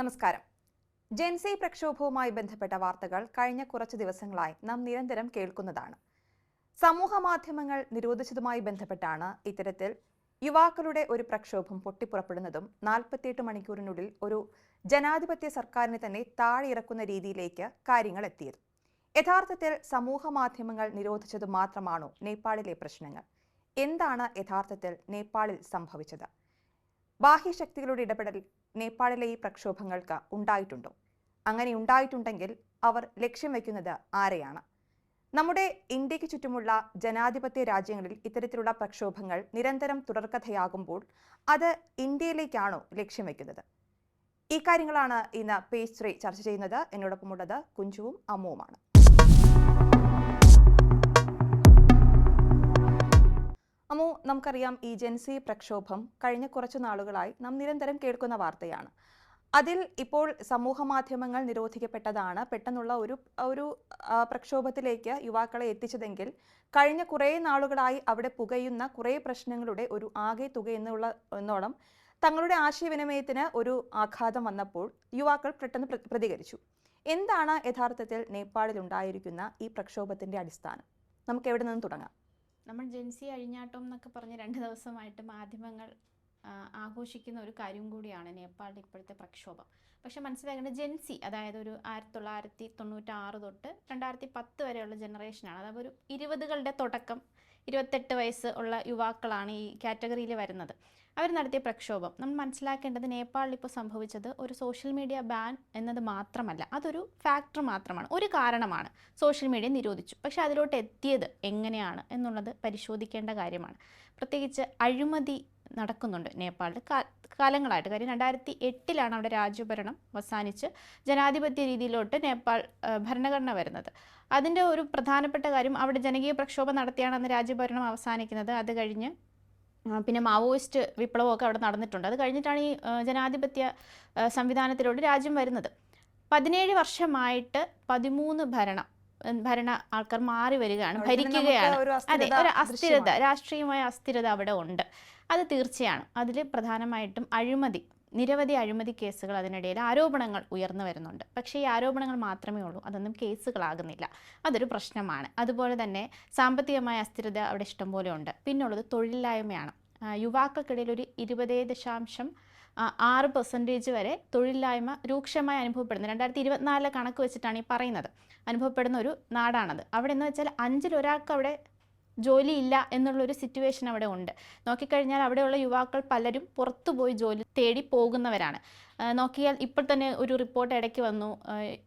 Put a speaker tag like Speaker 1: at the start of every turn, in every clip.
Speaker 1: നമസ്കാരം. ജെൻസി പ്രക്ഷോഭവുമായി ബന്ധപ്പെട്ട വാർത്തകൾ കഴിഞ്ഞ കുറച്ച് ദിവസങ്ങളായി നാം നിരന്തരം കേൾക്കുന്നതാണ്. സമൂഹ മാധ്യമങ്ങൾ നിരോധിച്ചതുമായി ബന്ധപ്പെട്ടാണ് ഇത്തരത്തിൽ യുവാക്കളുടെ ഒരു പ്രക്ഷോഭം പൊട്ടിപ്പുറപ്പെടുന്നതും നാൽപ്പത്തിയെട്ട് മണിക്കൂറിനുള്ളിൽ ഒരു ജനാധിപത്യ സർക്കാരിനെ തന്നെ താഴെയിറക്കുന്ന രീതിയിലേക്ക് കാര്യങ്ങൾ എത്തിയത്. യഥാർത്ഥത്തിൽ സമൂഹ മാധ്യമങ്ങൾ നിരോധിച്ചത് മാത്രമാണോ നേപ്പാളിലെ പ്രശ്നങ്ങൾ? എന്താണ് യഥാർത്ഥത്തിൽ നേപ്പാളിൽ സംഭവിച്ചത്? ബാഹ്യശക്തികളുടെ ഇടപെടൽ നേപ്പാളിലെ ഈ പ്രക്ഷോഭങ്ങൾക്ക് ഉണ്ടായിട്ടുണ്ടോ? അങ്ങനെ ഉണ്ടായിട്ടുണ്ടെങ്കിൽ അവർ ലക്ഷ്യം വയ്ക്കുന്നത് ആരെയാണ്? നമ്മുടെ ഇന്ത്യയ്ക്ക് ചുറ്റുമുള്ള ജനാധിപത്യ രാജ്യങ്ങളിൽ ഇത്തരത്തിലുള്ള പ്രക്ഷോഭങ്ങൾ നിരന്തരം തുടർക്കഥയാകുമ്പോൾ അത് ഇന്ത്യയിലേക്കാണോ ലക്ഷ്യം വയ്ക്കുന്നത്? ഇക്കാര്യങ്ങളാണ് കാര്യങ്ങളാണ് ഇന്ന് പേജ് ത്രീ ചർച്ച ചെയ്യുന്നത്. എന്നോടൊപ്പമുള്ളത് കുഞ്ചുവും അമ്മുവുമാണ്. അമ്മു നമുക്കറിയാം ഈ ജെൻസി പ്രക്ഷോഭം കഴിഞ്ഞ കുറച്ചു നാളുകളായി നാം നിരന്തരം കേൾക്കുന്ന വാർത്തയാണ്. അതിൽ ഇപ്പോൾ സമൂഹ മാധ്യമങ്ങൾ നിരോധിക്കപ്പെട്ടതാണ് പെട്ടെന്നുള്ള ഒരു ഒരു പ്രക്ഷോഭത്തിലേക്ക് യുവാക്കളെ എത്തിച്ചതെങ്കിൽ കഴിഞ്ഞ കുറേ നാളുകളായി അവിടെ പുകയുന്ന കുറേ പ്രശ്നങ്ങളുടെ ഒരു ആകെ തുക എന്നുള്ള എന്നോണം തങ്ങളുടെ ആശയവിനിമയത്തിന് ഒരു ആഘാതം വന്നപ്പോൾ യുവാക്കൾ പെട്ടെന്ന് പ്രതികരിച്ചു. എന്താണ് യഥാർത്ഥത്തിൽ നേപ്പാളിൽ ഉണ്ടായിരിക്കുന്ന ഈ പ്രക്ഷോഭത്തിന്റെ അടിസ്ഥാനം? നമുക്ക് എവിടെ നിന്ന് തുടങ്ങാം?
Speaker 2: നമ്മൾ ജെൻസി അഴിഞ്ഞാട്ടം എന്നൊക്കെ പറഞ്ഞ് രണ്ട് ദിവസമായിട്ട് മാധ്യമങ്ങൾ ആഘോഷിക്കുന്ന ഒരു കാര്യം കൂടിയാണ് നേപ്പാളിന്റെ ഇപ്പോഴത്തെ പ്രക്ഷോഭം. പക്ഷെ മനസ്സിലാക്കേണ്ട ജെൻസി അതായത് ഒരു ആയിരത്തി തൊള്ളായിരത്തി തൊണ്ണൂറ്റാറ് തൊട്ട് രണ്ടായിരത്തി പത്ത് വരെയുള്ള ജനറേഷനാണ് അതായത് ഒരു ഇരുപതുകളുടെ തുടക്കം ഇരുപത്തെട്ട് വയസ്സ് ഉള്ള യുവാക്കളാണ് ഈ കാറ്റഗറിയിൽ വരുന്നത്. അവർ നടത്തിയ പ്രക്ഷോഭം. നമ്മൾ മനസ്സിലാക്കേണ്ടത് നേപ്പാളിൽ ഇപ്പോൾ സംഭവിച്ചത് ഒരു സോഷ്യൽ മീഡിയ ബാൻ എന്നത് മാത്രമല്ല അതൊരു ഫാക്ടർ മാത്രമാണ് ഒരു കാരണമാണ്. സോഷ്യൽ മീഡിയ നിരോധിച്ചു. പക്ഷേ അതിലോട്ട് എത്തിയത് എങ്ങനെയാണ് എന്നുള്ളത് പരിശോധിക്കേണ്ട കാര്യമാണ്. പ്രത്യേകിച്ച് അഴിമതി നടക്കുന്നുണ്ട് നേപ്പാളിൽ. കാലങ്ങളായിട്ട്. കാര്യം രണ്ടായിരത്തി എട്ടിലാണ് അവിടെ രാജ്യഭരണം അവസാനിച്ച് ജനാധിപത്യ രീതിയിലോട്ട് നേപ്പാൾ ഭരണഘടന വരുന്നത്. അതിന്റെ ഒരു പ്രധാനപ്പെട്ട കാര്യം അവിടെ ജനകീയ പ്രക്ഷോഭം നടത്തിയാണ് അന്ന് രാജ്യഭരണം അവസാനിക്കുന്നത്. അത് കഴിഞ്ഞ് പിന്നെ മാവോയിസ്റ്റ് വിപ്ലവമൊക്കെ അവിടെ നടന്നിട്ടുണ്ട്. അത് കഴിഞ്ഞിട്ടാണ് ഈ ജനാധിപത്യ സംവിധാനത്തിലൂടെ സംവിധാനത്തിലോട്ട് രാജ്യം വരുന്നത്. പതിനേഴ് വർഷമായിട്ട് പതിമൂന്ന് ഭരണം ഭരണ ആൾക്കാർ മാറി വരികയാണ്. ഭരിക്കുകയാണ്. അതെ ഒരു അസ്ഥിരത. രാഷ്ട്രീയമായ അസ്ഥിരത അവിടെ ഉണ്ട്. അത് തീർച്ചയാണ്. അതിൽ പ്രധാനമായിട്ടും അഴിമതി നിരവധി അഴിമതി കേസുകൾ അതിനിടയിൽ ആരോപണങ്ങൾ ഉയർന്നു വരുന്നുണ്ട്. പക്ഷേ ഈ ആരോപണങ്ങൾ മാത്രമേ ഉള്ളൂ. അതൊന്നും കേസുകളാകുന്നില്ല. അതൊരു പ്രശ്നമാണ്. അതുപോലെ തന്നെ സാമ്പത്തികമായ അസ്ഥിരത അവിടെ ഇഷ്ടംപോലെ ഉണ്ട്. പിന്നുള്ളത് തൊഴിലില്ലായ്മയാണ്. യുവാക്കൾക്കിടയിൽ ഒരു ഇരുപതേ ദശാംശം ആറ് പെർസെന്റേജ് വരെ തൊഴിലില്ലായ്മ രൂക്ഷമായി അനുഭവപ്പെടുന്നത് രണ്ടായിരത്തി ഇരുപത്തിനാലിലെ കണക്ക് വെച്ചിട്ടാണ് ഈ പറയുന്നത്. അനുഭവപ്പെടുന്ന ഒരു നാടാണത്. അവിടെ എന്ന് വെച്ചാൽ അഞ്ചിൽ ഒരാൾക്ക് അവിടെ ജോലിയില്ല എന്നുള്ളൊരു സിറ്റുവേഷൻ അവിടെ ഉണ്ട്. നോക്കിക്കഴിഞ്ഞാൽ അവിടെയുള്ള യുവാക്കൾ പലരും പുറത്തുപോയി ജോലി തേടി പോകുന്നവരാണ്. നോക്കിയാൽ ഇപ്പോൾ തന്നെ ഒരു റിപ്പോർട്ട് ഇടയ്ക്ക് വന്നു.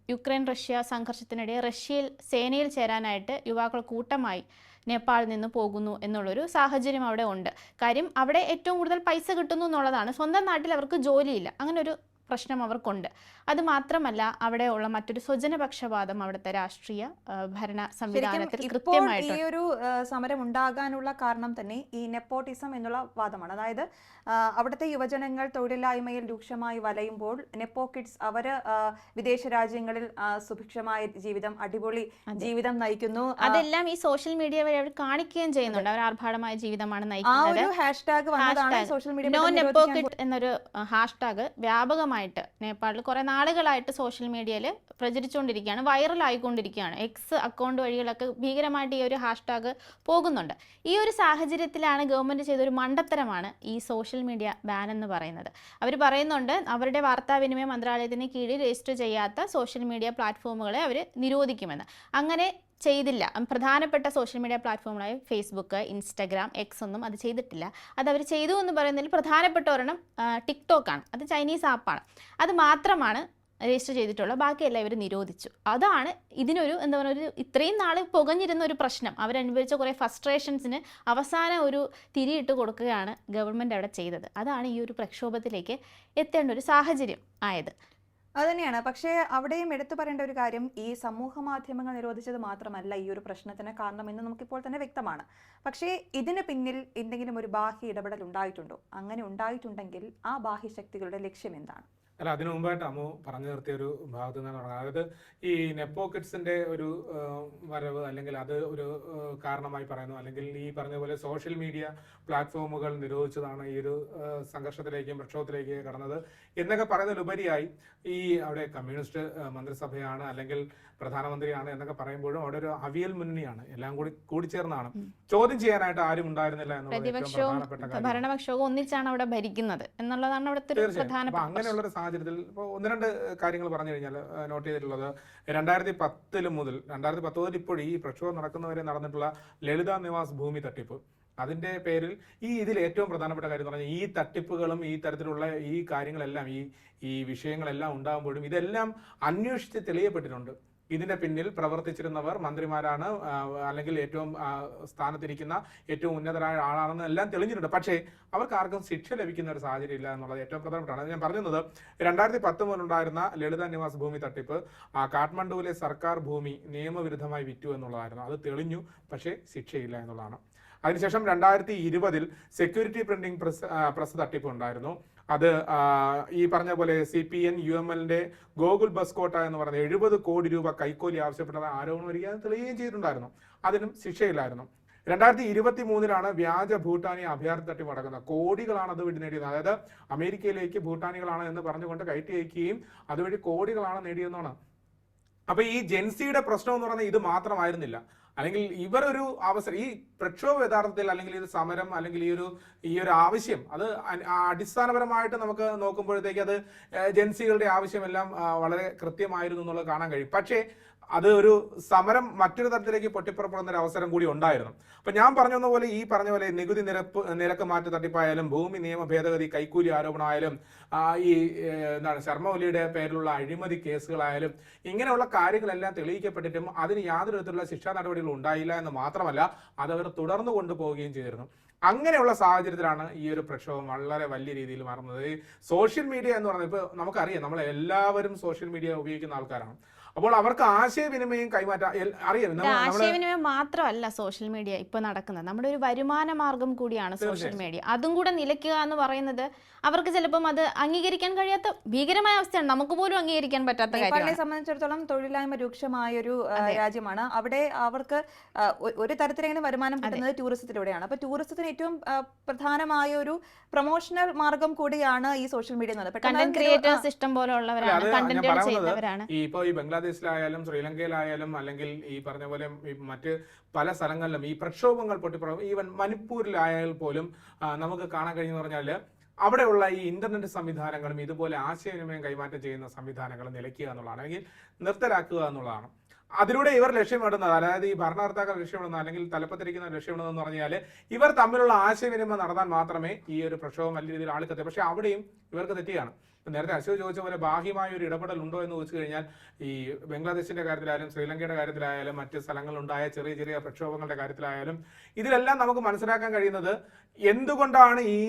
Speaker 2: യുക്രൈൻ റഷ്യ സംഘർഷത്തിനിടെ റഷ്യയിൽ സേനയിൽ ചേരാനായിട്ട് യുവാക്കൾ കൂട്ടമായി നേപ്പാളിൽ നിന്ന് പോകുന്നു എന്നുള്ളൊരു സാഹചര്യം അവിടെ ഉണ്ട്. കാര്യം അവിടെ ഏറ്റവും കൂടുതൽ പൈസ കിട്ടുന്നു എന്നുള്ളതാണ്. സ്വന്തം നാട്ടിൽ അവർക്ക് ജോലിയില്ല. അങ്ങനെ ഒരു പ്രശ്നം അവർക്കുണ്ട്. അത് മാത്രമല്ല അവിടെ ഉള്ള മറ്റൊരു സ്വജനപക്ഷപാതം അവിടുത്തെ രാഷ്ട്രീയ ഭരണ സംവിധാനത്തിൽ
Speaker 1: കൃത്യമായിട്ട് ഈ ഒരു സമരം ഉണ്ടാകാനുള്ള കാരണം തന്നെ ഈ നെപ്പോട്ടിസം എന്നുള്ള വാദമാണ്. അതായത് അവിടുത്തെ യുവജനങ്ങൾ തൊഴിലില്ലായ്മയിൽ രൂക്ഷമായി വലയുമ്പോൾ നെപ്പോ കിഡ്സ് അവർ വിദേശ രാജ്യങ്ങളിൽ സുഭിക്ഷമായ ജീവിതം അടിപൊളി ജീവിതം നയിക്കുന്നു.
Speaker 2: അതെല്ലാം ഈ സോഷ്യൽ മീഡിയ വരെ അവർ കാണിക്കുകയും ചെയ്യുന്നുണ്ട്. അവർ ആർഭാടമായ ജീവിതമാണ് നയിക്കുന്നത്.
Speaker 1: ഹാഷ്ടാഗ് വന്നതാണ് സോഷ്യൽ മീഡിയ
Speaker 2: എന്നൊരു ഹാഷ്ടാഗ് വ്യാപകമായിട്ട് നേപ്പാളിൽ കുറേ നാളുകളായിട്ട് സോഷ്യൽ മീഡിയയിൽ പ്രചരിച്ചുകൊണ്ടിരിക്കുകയാണ് വൈറൽ ആയിക്കൊണ്ടിരിക്കുകയാണ്. എക്സ് അക്കൗണ്ട് വഴികളൊക്കെ ഭീകരമായിട്ട് ഈ ഒരു ഹാഷ്ടാഗ് പോകുന്നുണ്ട്. ഈ ഒരു സാഹചര്യത്തിലാണ് ഗവൺമെന്റ് ചെയ്തൊരു മണ്ടത്തരമാണ് ഈ സോഷ്യൽ മീഡിയ ബാൻ എന്ന് പറയുന്നത്. അവർ പറയുന്നുണ്ട് അവരുടെ വാർത്താവിനിമയ മന്ത്രാലയത്തിന് കീഴിൽ രജിസ്റ്റർ ചെയ്യാത്ത സോഷ്യൽ മീഡിയ പ്ലാറ്റ്ഫോമുകളെ അവർ നിരോധിക്കുമെന്ന്. അങ്ങനെ ചെയ്തില്ല. പ്രധാനപ്പെട്ട സോഷ്യൽ മീഡിയ പ്ലാറ്റ്ഫോമുകളായ ഫേസ്ബുക്ക് ഇൻസ്റ്റഗ്രാം എക്സ് ഒന്നും അത് ചെയ്തിട്ടില്ല. അത് അവർ ചെയ്തു എന്ന് പറയുന്നതിൽ പ്രധാനപ്പെട്ട ഒരെണ്ണം ടിക്ടോക്ക് ആണ്. അത് ചൈനീസ് ആപ്പാണ് അത് മാത്രമാണ് രജിസ്റ്റർ ചെയ്തിട്ടുള്ളത് ബാക്കിയെല്ലാം ഇവർ നിരോധിച്ചു. അതാണ് ഇതിനൊരു എന്താ പറയുക ഒരു ഇത്രയും നാൾ പുകഞ്ഞിരുന്ന ഒരു പ്രശ്നം. അവരനുഭവിച്ച കുറേ ഫസ്ട്രേഷൻസിന് അവസാന ഒരു തിരിയിട്ട് കൊടുക്കുകയാണ് ഗവൺമെന്റ് അവിടെ ചെയ്തത്. അതാണ് ഈ ഒരു പ്രക്ഷോഭത്തിലേക്ക് എത്തേണ്ട ഒരു സാഹചര്യം ആയത്.
Speaker 1: അത് തന്നെയാണ് പക്ഷേ അവിടെയും എടുത്തു പറയേണ്ട ഒരു കാര്യം ഈ സമൂഹ മാധ്യമങ്ങൾ നിരോധിച്ചത് മാത്രമല്ല ഈ ഒരു പ്രശ്നത്തിന് കാരണമെന്ന് നമുക്കിപ്പോൾ തന്നെ വ്യക്തമാണ്. പക്ഷേ ഇതിന് പിന്നിൽ എന്തെങ്കിലും ഒരു ബാഹ്യ ഇടപെടൽ ഉണ്ടായിട്ടുണ്ടോ? അങ്ങനെ ഉണ്ടായിട്ടുണ്ടെങ്കിൽ ആ ബാഹ്യ ശക്തികളുടെ ലക്ഷ്യം എന്താണ്?
Speaker 3: അല്ല അതിനു മുമ്പായിട്ട് അമ്മു പറഞ്ഞു നിർത്തിയ ഒരു ഭാഗത്ത് നിന്നാണ് പറഞ്ഞത്. അതായത് ഈ നെപ്പോ കിഡ്സിന്റെ ഒരു വരവ് അല്ലെങ്കിൽ അത് ഒരു കാരണമായി പറയുന്നു. അല്ലെങ്കിൽ ഈ പറഞ്ഞ പോലെ സോഷ്യൽ മീഡിയ പ്ലാറ്റ്ഫോമുകൾ നിരോധിച്ചതാണ് ഈ ഒരു സംഘർഷത്തിലേക്കും പ്രക്ഷോഭത്തിലേക്കും കടന്നത്. എന്നൊക്കെ പറയുന്നതിലുപരിയായി ഈ അവിടെ കമ്മ്യൂണിസ്റ്റ് മന്ത്രിസഭയാണ് അല്ലെങ്കിൽ പ്രധാനമന്ത്രിയാണ് എന്നൊക്കെ പറയുമ്പോഴും അവിടെ ഒരു അവിയൽ മുന്നണിയാണ്. എല്ലാം കൂടി കൂടിച്ചേർന്നാണ്. ചോദ്യം ചെയ്യാനായിട്ട് ആരും ഉണ്ടായിരുന്നില്ല
Speaker 2: പ്രതിപക്ഷവും ഭരണപക്ഷവും ഒന്നിച്ചാണ് അവിടെ ഭരിക്കുന്നത് എന്നുള്ളതാണ് അവിടുത്തെ ഒരു
Speaker 3: തീർച്ചയായും. അങ്ങനെയുള്ള ഒരു സാഹചര്യത്തിൽ ഇപ്പോൾ ഒന്ന് രണ്ട് കാര്യങ്ങൾ പറഞ്ഞു കഴിഞ്ഞാൽ നോട്ട് ചെയ്തിട്ടുള്ളത് രണ്ടായിരത്തി പത്തിൽ മുതൽ രണ്ടായിരത്തി പത്ത് മുതൽ ഇപ്പോൾ ഈ പ്രക്ഷോഭം നടക്കുന്നവരെ നടന്നിട്ടുള്ള ലളിത നിവാസ് ഭൂമി തട്ടിപ്പ്. അതിന്റെ പേരിൽ ഈ ഇതിൽ ഏറ്റവും പ്രധാനപ്പെട്ട കാര്യം എന്ന് പറഞ്ഞാൽ ഈ തട്ടിപ്പുകളും ഈ തരത്തിലുള്ള ഈ കാര്യങ്ങളെല്ലാം ഈ ഈ വിഷയങ്ങളെല്ലാം ഉണ്ടാകുമ്പോഴും ഇതെല്ലാം അന്വേഷിച്ച് തെളിയപ്പെട്ടിട്ടുണ്ട്. ഇതിന്റെ പിന്നിൽ പ്രവർത്തിച്ചിരുന്നവർ മന്ത്രിമാരാണ് അല്ലെങ്കിൽ ഏറ്റവും സ്ഥാനത്തിരിക്കുന്ന ഏറ്റവും ഉന്നതരായ ആളാണെന്ന് എല്ലാം തെളിഞ്ഞിട്ടുണ്ട്. പക്ഷേ അവർക്ക് ആർക്കും ശിക്ഷ ലഭിക്കുന്ന ഒരു സാഹചര്യം ഇല്ല എന്നുള്ളത് ഏറ്റവും പ്രധാനപ്പെട്ടാണ്. ഞാൻ പറഞ്ഞത് രണ്ടായിരത്തി പത്ത് മുതലുണ്ടായിരുന്ന ലളിത നിവാസ് ഭൂമി തട്ടിപ്പ് കാഠ്മണ്ഡുവിലെ സർക്കാർ ഭൂമി നിയമവിരുദ്ധമായി വിറ്റു എന്നുള്ളതായിരുന്നു. അത് തെളിഞ്ഞു പക്ഷേ ശിക്ഷയില്ല എന്നുള്ളതാണ്. അതിനുശേഷം രണ്ടായിരത്തി ഇരുപതിൽ സെക്യൂരിറ്റി പ്രിന്റിംഗ് പ്രസ് പ്രസ് തട്ടിപ്പ് ഉണ്ടായിരുന്നു അത് ഈ പറഞ്ഞ പോലെ C P N U M എല്ലിന്റെ ഗോകുൽ ബസ്കോട്ട എന്ന് പറഞ്ഞ എഴുപത് കോടി രൂപ കൈക്കൂലി ആവശ്യപ്പെട്ടത് ആരോപണം വരികയും തെളിയുകയും ചെയ്തിട്ടുണ്ടായിരുന്നു. അതിനും ശിക്ഷയില്ലായിരുന്നു. രണ്ടായിരത്തി ഇരുപത്തി മൂന്നിലാണ് വ്യാജ ഭൂട്ടാനി അഭയാർത്ഥി തട്ടിപ്പ് നടക്കുന്നത്. കോടികളാണ് അത് വഴി നേടിയത്. അതായത് അമേരിക്കയിലേക്ക് ഭൂട്ടാനികളാണ് എന്ന് പറഞ്ഞുകൊണ്ട് കയറ്റി അയക്കുകയും അതുവഴി കോടികളാണ് നേടിയെന്നാണ്. അപ്പൊ ഈ ജെൻസിയുടെ പ്രശ്നം എന്ന് പറയുന്നത് ഇത് മാത്രമായിരുന്നില്ല. അല്ലെങ്കിൽ ഇവർ ഒരു അവസരം ഈ പ്രക്ഷോഭം യഥാർത്ഥത്തിൽ അല്ലെങ്കിൽ ഈ ഒരു സമരം അല്ലെങ്കിൽ ഈ ഒരു ഈ ഒരു ആവശ്യം അത് അടിസ്ഥാനപരമായിട്ട് നമുക്ക് നോക്കുമ്പോഴത്തേക്ക് അത് ജൻസികളുടെ ആവശ്യമെല്ലാം വളരെ കൃത്യമായിരുന്നു എന്നുള്ളത് കാണാൻ കഴിയും. പക്ഷേ അത് ഒരു സമരം മറ്റൊരു തരത്തിലേക്ക് പൊട്ടിപ്പുറപ്പെടുന്ന ഒരു അവസരം കൂടി ഉണ്ടായിരുന്നു. അപ്പൊ ഞാൻ പറഞ്ഞ പോലെ ഈ പറഞ്ഞ പോലെ നികുതി നിരപ്പ് നിരക്ക് മാറ്റി തട്ടിപ്പായാലും ഭൂമി നിയമ ഭേദഗതി കൈക്കൂലി ആരോപണമായാലും ഈ എന്താണ് ശർമ്മ ഒലിയുടെ പേരിലുള്ള അഴിമതി കേസുകളായാലും ഇങ്ങനെയുള്ള കാര്യങ്ങളെല്ലാം തെളിയിക്കപ്പെട്ടിട്ടും അതിന് യാതൊരു വിധത്തിലുള്ള ശിക്ഷാ നടപടികളും ഉണ്ടായില്ല എന്ന് മാത്രമല്ല അത് അവർ തുടർന്നു കൊണ്ടുപോവുകയും ചെയ്തിരുന്നു. അങ്ങനെയുള്ള സാഹചര്യത്തിലാണ് ഈ ഒരു പ്രക്ഷോഭം വളരെ വലിയ രീതിയിൽ മാറുന്നത്. സോഷ്യൽ മീഡിയ എന്ന് പറയുന്നത് ഇപ്പൊ നമുക്കറിയാം നമ്മൾ എല്ലാവരും സോഷ്യൽ മീഡിയ ഉപയോഗിക്കുന്ന ആൾക്കാരാണ്. അപ്പോൾ അവർക്ക് ആശയവിനിമയം കൈമാറ്റാൻ അറിയാം
Speaker 2: ആശയവിനിമയം മാത്രമല്ല സോഷ്യൽ മീഡിയ ഇപ്പൊ നടക്കുന്നത്. നമ്മുടെ ഒരു വരുമാന മാർഗം കൂടിയാണ് സോഷ്യൽ മീഡിയ. അതും കൂടെ നിലയ്ക്കുക എന്ന് പറയുന്നത് അവർക്ക് ചിലപ്പം അത് അംഗീകരിക്കാൻ കഴിയാത്ത ഭീകരമായ അവസ്ഥയാണ്. നമുക്ക് പോലും അംഗീകരിക്കാൻ പറ്റാത്ത കാര്യമാണ്.
Speaker 1: സംബന്ധിച്ചിടത്തോളം തൊഴിലില്ലായ്മ രൂക്ഷമായ ഒരു രാജ്യമാണ്. അവിടെ അവർക്ക് ഒരു തരത്തിലെങ്ങനെ വരുമാനം കിട്ടുന്നത് ടൂറിസത്തിലൂടെയാണ്. അപ്പൊ ടൂറിസത്തിന് ഏറ്റവും പ്രധാനമായ ഒരു പ്രൊമോഷണൽ മാർഗം കൂടിയാണ് ഈ സോഷ്യൽ മീഡിയ എന്നുള്ളത്. പറയുന്നത്
Speaker 2: കണ്ടന്റ് ക്രിയേറ്റേഴ്സ് ഇഷ്ടം പോലെ
Speaker 3: അല്ല,
Speaker 2: ഉള്ളവരാണ് കണ്ടന്റുകൾ
Speaker 3: പറയുന്നത്
Speaker 2: ചെയ്യുന്നവരാണ്.
Speaker 3: ഈ ഈ ബംഗ്ലാദേശിലായാലും ശ്രീലങ്കയിലായാലും അല്ലെങ്കിൽ ഈ പറഞ്ഞ പോലെ മറ്റ് പല സ്ഥലങ്ങളിലും ഈ പ്രക്ഷോഭങ്ങൾ പൊട്ടിപ്പുറം ഈവൻ മണിപ്പൂരിലായാൽ പോലും നമുക്ക് കാണാൻ കഴിഞ്ഞെന്ന് പറഞ്ഞാൽ അവിടെയുള്ള ഈ ഇന്റർനെറ്റ് സംവിധാനങ്ങളും ഇതുപോലെ ആശയവിനിമയം കൈമാറ്റം ചെയ്യുന്ന സംവിധാനങ്ങളും നിലയ്ക്കുക എന്നുള്ളതാണ്. അല്ലെങ്കിൽ നിർത്തലാക്കുക എന്നുള്ളതാണ്. അതിലൂടെ ഇവർ ലക്ഷ്യമിടുന്നത് അതായത് ഈ ഭരണകർത്താക്കൾ ലക്ഷ്യമിടുന്നത് അല്ലെങ്കിൽ തലപ്പത്തിരിക്കുന്ന ലക്ഷ്യമിടുന്നത് എന്ന് പറഞ്ഞാൽ ഇവർ തമ്മിലുള്ള ആശയവിനിമയം നടത്താൻ മാത്രമേ ഈ ഒരു പ്രക്ഷോഭം വലിയ രീതിയിൽ ആളിക്കത്തെ പക്ഷെ അവിടെയും ഇവർക്ക് തെറ്റിയാണ് നേരത്തെ അശോക് ചോദിച്ച പോലെ ബാഹ്യമായ ഒരു ഇടപെടൽ ഉണ്ടോ എന്ന് ചോദിച്ചു കഴിഞ്ഞാൽ ഈ ബംഗ്ലാദേശിന്റെ കാര്യത്തിലായാലും ശ്രീലങ്കയുടെ കാര്യത്തിലായാലും മറ്റ് സ്ഥലങ്ങളിലുണ്ടായ ചെറിയ ചെറിയ പ്രക്ഷോഭങ്ങളുടെ കാര്യത്തിലായാലും ഇതിലെല്ലാം നമുക്ക് മനസ്സിലാക്കാൻ കഴിയുന്നത് എന്തുകൊണ്ടാണ് ഈ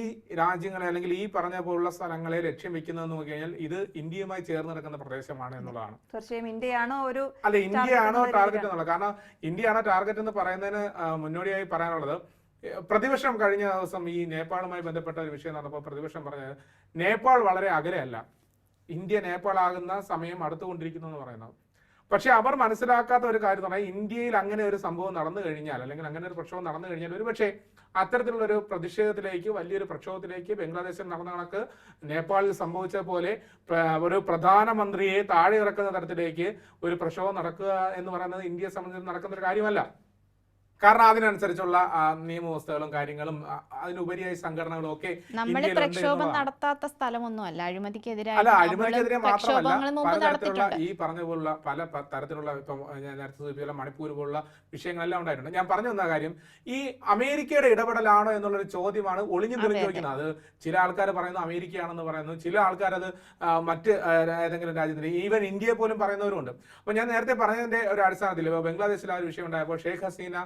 Speaker 3: രാജ്യങ്ങളെ അല്ലെങ്കിൽ ഈ പറഞ്ഞ പോലുള്ള സ്ഥലങ്ങളെ ലക്ഷ്യം വെക്കുന്നതെന്ന് നോക്കി കഴിഞ്ഞാൽ ഇത് ഇന്ത്യയുമായി ചേർന്ന് നിൽക്കുന്ന പ്രദേശമാണ് എന്നുള്ളതാണ്.
Speaker 1: തീർച്ചയായും ഇന്ത്യയാണോ ഒരു
Speaker 3: അല്ല ഇന്ത്യയാണോ ടാർഗറ്റ് എന്നുള്ളത്? കാരണം ഇന്ത്യയാണോ ടാർഗറ്റ് എന്ന് പറയുന്നതിന് മുന്നോടിയായി പറയാനുള്ളത് പ്രതിപക്ഷം കഴിഞ്ഞ ദിവസം ഈ നേപ്പാളുമായി ബന്ധപ്പെട്ട ഒരു വിഷയം നടന്നപ്പോൾ പ്രതിപക്ഷം പറഞ്ഞത് നേപ്പാൾ വളരെ അകലെയല്ല. ഇന്ത്യ നേപ്പാൾ ആകുന്ന സമയം അടുത്തുകൊണ്ടിരിക്കുന്നു എന്ന് പറയുന്നത്. പക്ഷെ അവർ മനസ്സിലാക്കാത്ത ഒരു കാര്യം എന്ന് പറഞ്ഞാൽ ഇന്ത്യയിൽ അങ്ങനെ ഒരു സംഭവം നടന്നു കഴിഞ്ഞാൽ അല്ലെങ്കിൽ അങ്ങനെ ഒരു പ്രക്ഷോഭം നടന്നു കഴിഞ്ഞാൽ ഒരു പക്ഷേ അത്തരത്തിലുള്ള ഒരു പ്രതിഷേധത്തിലേക്ക് വലിയൊരു പ്രക്ഷോഭത്തിലേക്ക് ബംഗ്ലാദേശിൽ നടന്ന കണക്ക് നേപ്പാളിൽ സംഭവിച്ച പോലെ ഒരു പ്രധാനമന്ത്രിയെ താഴെ ഇറക്കുന്ന തരത്തിലേക്ക് ഒരു പ്രക്ഷോഭം നടക്കുക എന്ന് പറയുന്നത് ഇന്ത്യയെ സംബന്ധിച്ച് നടക്കുന്ന ഒരു കാര്യമല്ല. കാരണം അതിനനുസരിച്ചുള്ള നിയമവ്യവസ്ഥകളും കാര്യങ്ങളും അതിനുപരിയായി സംഘടനകളും ഒക്കെ
Speaker 2: നമ്മൾ പ്രക്ഷോഭം. നടത്താത്ത സ്ഥലമൊന്നുമല്ല. അഴിമതിക്കെതിരെ
Speaker 3: അല്ല അഴിമതിക്കെതിരെ മാത്രമല്ല. പലതരത്തിലുള്ള ഈ പറഞ്ഞ പോലുള്ള പല തരത്തിലുള്ള ഇപ്പം ഞാൻ നേരത്തെ സൂചിപ്പിച്ച മണിപ്പൂർ പോലുള്ള വിഷയങ്ങളെല്ലാം ഉണ്ടായിട്ടുണ്ട്. ഞാൻ പറഞ്ഞു വന്ന കാര്യം ഈ അമേരിക്കയുടെ ഇടപെടലാണോ എന്നുള്ളൊരു ചോദ്യമാണ് ഒളിഞ്ഞു
Speaker 2: തെളിഞ്ഞിരിക്കുന്നത്
Speaker 3: തെളിഞ്ഞു
Speaker 2: അതെ.
Speaker 3: അത്. ചില ആൾക്കാർ പറയുന്നു അമേരിക്കയാണെന്ന് പറയുന്നു. ചില ആൾക്കാർ അത് മറ്റ് ഏതെങ്കിലും രാജ്യത്തിന് ഈവൻ ഇന്ത്യയെ പോലും പറയുന്നവരുണ്ട് അപ്പൊ ഞാൻ നേരത്തെ പറഞ്ഞതിന്റെ ഒരു അടിസ്ഥാനത്തിൽ ബംഗ്ലാദേശിൽ ആ ഒരു വിഷയം ഉണ്ടായപ്പോൾ ഷെയ്ഖ് ഹസീന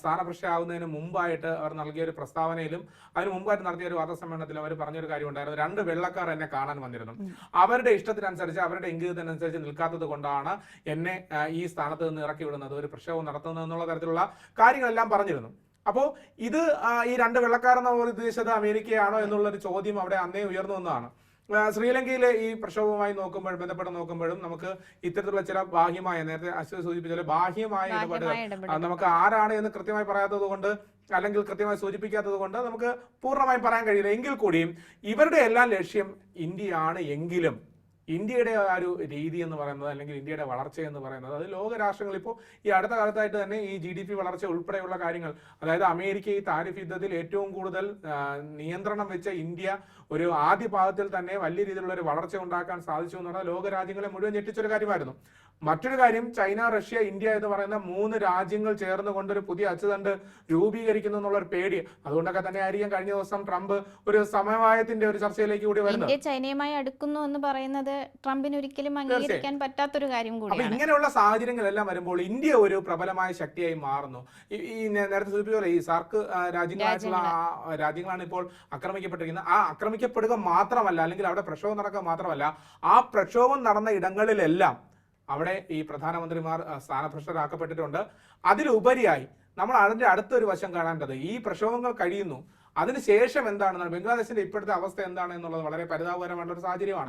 Speaker 3: സ്ഥാനഭ്രഷ്ടയാവുന്നതിന് മുമ്പായിട്ട് അവർ നൽകിയ ഒരു പ്രസ്താവനയിലും അതിന് മുമ്പായിട്ട് നടത്തിയ ഒരു വാർത്താ സമ്മേളനത്തിൽ അവർ പറഞ്ഞൊരു കാര്യം ഉണ്ടായിരുന്നു രണ്ട് വെള്ളക്കാർ എന്നെ കാണാൻ വന്നിരുന്നു. അവരുടെ ഇഷ്ടത്തിനനുസരിച്ച് അവരുടെ ഇംഗിതത്തിനനുസരിച്ച് നിൽക്കാത്തത് കൊണ്ടാണ് എന്നെ ഈ സ്ഥാനത്ത് നിന്ന് ഇറക്കി വിടുന്നത് ഒരു പ്രക്ഷോഭം നടത്തുന്നത് എന്നുള്ള തരത്തിലുള്ള കാര്യങ്ങളെല്ലാം പറഞ്ഞിരുന്നു. അപ്പോൾ ഇത് ഈ രണ്ട് വെള്ളക്കാരെന്ന ഉദ്ദേശിച്ചത് അമേരിക്കയാണോ എന്നുള്ളൊരു ചോദ്യം അവിടെ അന്നേ ഉയർന്നു വന്നതാണ്. ശ്രീലങ്കയിലെ ഈ പ്രക്ഷോഭവുമായി നോക്കുമ്പോൾ ബന്ധപ്പെട്ട് നോക്കുമ്പോഴും നമുക്ക് ഇത്തരത്തിലുള്ള ചില ബാഹ്യമായ നേരത്തെ അശ്വതി സൂചിപ്പിച്ച പോലെ ബാഹ്യമായ ഇടപെടൽ. നമുക്ക് ആരാണ് എന്ന് കൃത്യമായി പറയാത്തത് കൊണ്ട് അല്ലെങ്കിൽ കൃത്യമായി സൂചിപ്പിക്കാത്തത് കൊണ്ട് നമുക്ക് പൂർണമായും പറയാൻ കഴിയില്ല. എങ്കിൽ കൂടിയും ഇവരുടെ എല്ലാം ലക്ഷ്യം ഇന്ത്യയാണ് എങ്കിലും ഇന്ത്യയുടെ ആ ഒരു രീതി എന്ന് പറയുന്നത് അല്ലെങ്കിൽ ഇന്ത്യയുടെ വളർച്ച എന്ന് പറയുന്നത് അത് ലോക രാഷ്ട്രങ്ങൾ ഇപ്പോൾ ഈ അടുത്ത കാലത്തായിട്ട് തന്നെ ഈ ജി ഡി പി വളർച്ച ഉൾപ്പെടെയുള്ള കാര്യങ്ങൾ അതായത് അമേരിക്ക ഈ താരിഫ് യുദ്ധത്തിൽ ഏറ്റവും കൂടുതൽ നിയന്ത്രണം വെച്ച ഇന്ത്യ ഒരു ആദ്യ പാദത്തിൽ തന്നെ വലിയ രീതിയിലുള്ള ഒരു വളർച്ച ഉണ്ടാക്കാൻ സാധിച്ചു എന്ന് പറഞ്ഞാൽ ലോക രാജ്യങ്ങളെ മുഴുവൻ ഞെട്ടിച്ചൊരു കാര്യമായിരുന്നു. മറ്റൊരു കാര്യം ചൈന റഷ്യ ഇന്ത്യ എന്ന് പറയുന്ന മൂന്ന് രാജ്യങ്ങൾ ചേർന്ന് കൊണ്ടൊരു പുതിയ അച്ചുതണ്ട് രൂപീകരിക്കുന്നു എന്നുള്ള ഒരു പേടി. അതുകൊണ്ടൊക്കെ തന്നെ ആയിരിക്കും കഴിഞ്ഞ ദിവസം ട്രംപ് ഒരു സമവായത്തിന്റെ ഒരു ചർച്ചയിലേക്ക് കൂടി വരുന്നത്.
Speaker 2: ചൈനയുമായി അടുക്കുന്നു എന്ന് പറയുന്നത് ട്രംപിന് ഒരിക്കലും അംഗീകരിക്കാൻ പറ്റാത്തൊരു കാര്യം കൂടി
Speaker 3: ഇങ്ങനെയുള്ള സാഹചര്യങ്ങളെല്ലാം വരുമ്പോൾ ഇന്ത്യ ഒരു പ്രബലമായ ശക്തിയായി മാറുന്നു. ഈ നേരത്തെ സൂചിപ്പിച്ച പോലെ ഈ സാർക്ക് രാജ്യങ്ങളായിട്ടുള്ള രാജ്യങ്ങളാണ് ഇപ്പോൾ ആക്രമിക്കപ്പെട്ടിരിക്കുന്നത്. ആ ആക്രമിക്കപ്പെടുക മാത്രമല്ല അല്ലെങ്കിൽ അവിടെ പ്രക്ഷോഭം നടക്കുക മാത്രമല്ല ആ പ്രക്ഷോഭം നടന്ന ഇടങ്ങളിലെല്ലാം അവിടെ ഈ പ്രധാനമന്ത്രിമാർ സ്ഥാനഭ്രഷ്ടരാക്കപ്പെട്ടിട്ടുണ്ട്. അതിലുപരിയായി നമ്മൾ അതിന്റെ അടുത്തൊരു വശം കാണേണ്ടത് ഈ പ്രക്ഷോഭങ്ങൾ കഴിയുന്നു. അതിനുശേഷം എന്താണ് ബംഗ്ലാദേശിന്റെ ഇപ്പോഴത്തെ അവസ്ഥ എന്താണ് എന്നുള്ളത് വളരെ പരിതാപകരമായിട്ടുള്ള ഒരു സാഹചര്യമാണ്.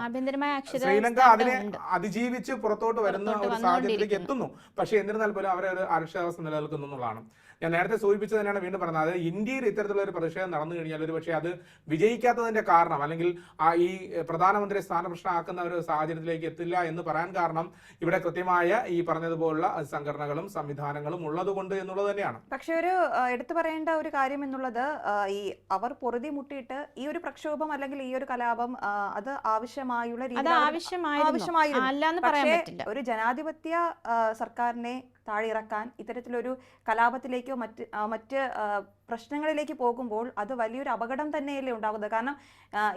Speaker 3: ശ്രീലങ്ക അതിനെ അതിജീവിച്ച് പുറത്തോട്ട് വരുന്ന ഒരു സാഹചര്യത്തിലേക്ക് എത്തുന്നു. പക്ഷേ എന്നിരുന്നാൽ പോലും അവരെ ഒരു അരക്ഷിതാവസ്ഥ നിലനിൽക്കുന്നു എന്നുള്ളതാണ്. ഞാൻ നേരത്തെ സൂചിപ്പിച്ചത് തന്നെയാണ് വീണ്ടും പറഞ്ഞത്. അതായത് ഇന്ത്യയിൽ ഇത്തരത്തിലുള്ള ഒരു പ്രതിഷേധം നടന്നു കഴിഞ്ഞാൽ ഒരു പക്ഷേ അത് വിജയിക്കാത്തതിന്റെ കാരണം അല്ലെങ്കിൽ ആ ഈ പ്രധാനമന്ത്രി സ്ഥാനപ്രശ്നമാക്കുന്ന ഒരു സാഹചര്യത്തിലേക്ക് എത്തില്ല എന്ന് പറയാൻ കാരണം ഇവിടെ കൃത്യമായ ഈ പറഞ്ഞതുപോലുള്ള സംഘടനകളും സംവിധാനങ്ങളും ഉള്ളതുകൊണ്ട് എന്നുള്ളത് തന്നെയാണ്.
Speaker 1: പക്ഷെ ഒരു എടുത്തു പറയേണ്ട ഒരു കാര്യം എന്നുള്ളത് ഈ അവർ പൊറുതി മുട്ടിയിട്ട് ഈ ഒരു പ്രക്ഷോഭം അല്ലെങ്കിൽ ഈ ഒരു കലാപം അത് ആവശ്യമായുള്ള അവർ-
Speaker 2: ആവശ്യമായിരുന്നു.
Speaker 1: ഒരു ജനാധിപത്യ ആ, സർക്കാരിനെ താഴെയിറക്കാൻ ഇത്തരത്തിലൊരു കലാപത്തിലേക്കോ മറ്റ് മറ്റ് പ്രശ്നങ്ങളിലേക്ക് പോകുമ്പോൾ അത് വലിയൊരു അപകടം തന്നെയല്ലേ ഉണ്ടാകുന്നത്? കാരണം